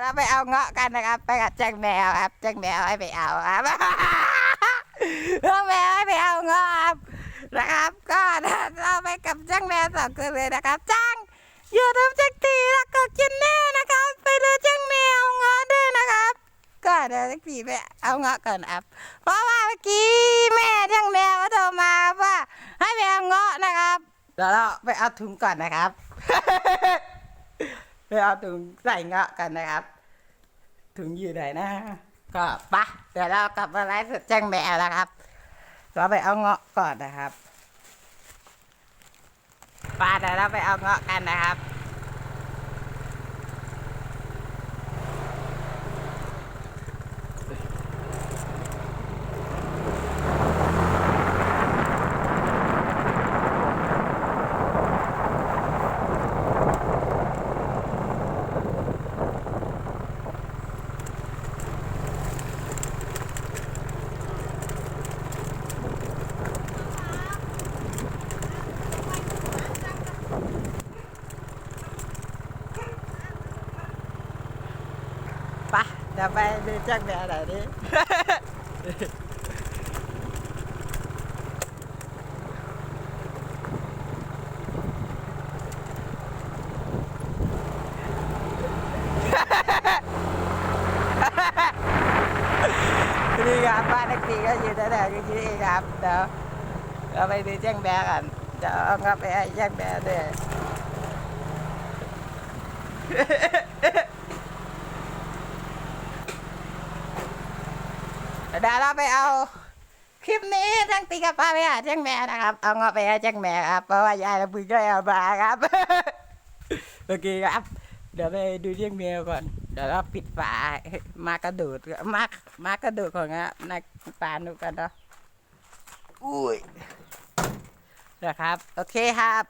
เราไปเอาเงาะกันนะครับ ไปกับแจ้งแมวครับแจ้งแมวให้ไปเอาครับเรื่องแมวให้ไปเอาเงาะครับนะครับ ก็เราไปกับแจ้งแมวสองคนเลยนะครับจ้างอยู่ทำแจ้งตีแล้วก็กินแน่นะครับ ไปเลยแจ้งแมวเงาะด้วยนะครับ ก็เดี๋ยวแจ้งตีไปเอาเงาะก่อนครับเพราะว่าเมื่อกี้แม่แจ้งแมวโทรมาว่าให้ไปเอาเงาะนะครับเดี๋ยวเราไปเอาถุงก่อนนะครับ เราถุงใส่เงาะกันนะครับถุงอยู่ไหนนะก็ปะเดี๋ยวเรากลับมาไลฟ์สดแจ้งแมวนะครับ เราไปเอาเงาะก่อนนะครับปาเดี๋ยวเราไปเอาเงาะกันนะครับ ปะเดี๋ยวไปดูแจ้งแมวหน่อยดินี่ครับบ้านนักตีก็อยู่แถวๆนี้เองครับเดี๋ยวเราไปดูแจ้งแบกันจะเอาเงับไปให้แจ้งแบด้วย เดี๋ยวเราไปเอาคลิปนี้ทั้งตีกับป้าไปหาแจ้งแม่นะครับ เอาเงาะไปให้แจ้งแม่ครับ เพราะว่ายายเราเพิ่งได้เอามาครับ โอเคครับ เดี๋ยวไปดูเรียงแมวก่อน เดี๋ยวเราปิดฝามากระโดดมากมากระโดดของอะในปานดูกันเนาะอุ้ยนะครับ โอเคครับ